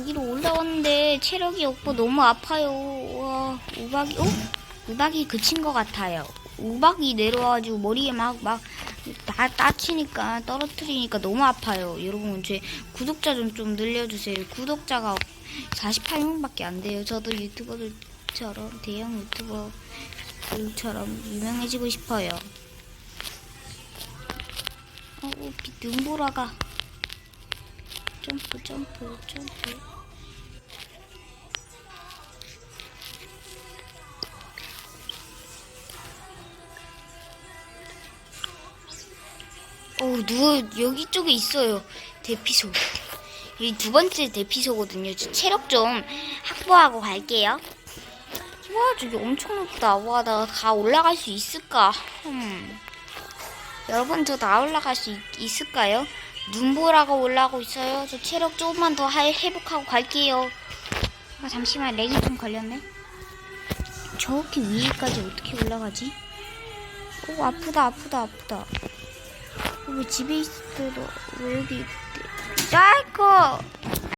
여기로 올라왔는데 체력이 없고 너무 아파요. 와, 우박이, 어? 우박이 그친 것 같아요. 우박이 내려와가지고 머리에 막, 막, 다 따치니까, 떨어뜨리니까 너무 아파요. 여러분, 제 구독자 좀, 좀 늘려주세요. 구독자가 48명밖에 안 돼요. 저도 유튜버들처럼, 대형 유튜버들처럼 유명해지고 싶어요. 어, 비- 눈보라가. 점프, 점프, 점프. 어, 누워, 여기 쪽에 있어요. 대피소. 이 두 번째 대피소거든요. 저 체력 좀 확보하고 갈게요. 와, 저기 엄청 높다. 와, 나 다 올라갈 수 있을까? 음. 여러분, 저다 올라갈 수 있, 있을까요? 눈보라가 올라오고 있어요. 저 체력 조금만 더 하- 회복하고 갈게요. 아, 잠시만, 렉이 좀 걸렸네. 저렇게 위에까지 어떻게 올라가지? 오, 아프다, 아프다, 아프다. 어, 왜 집에 있을 때도 왜 여기 있대? 아이고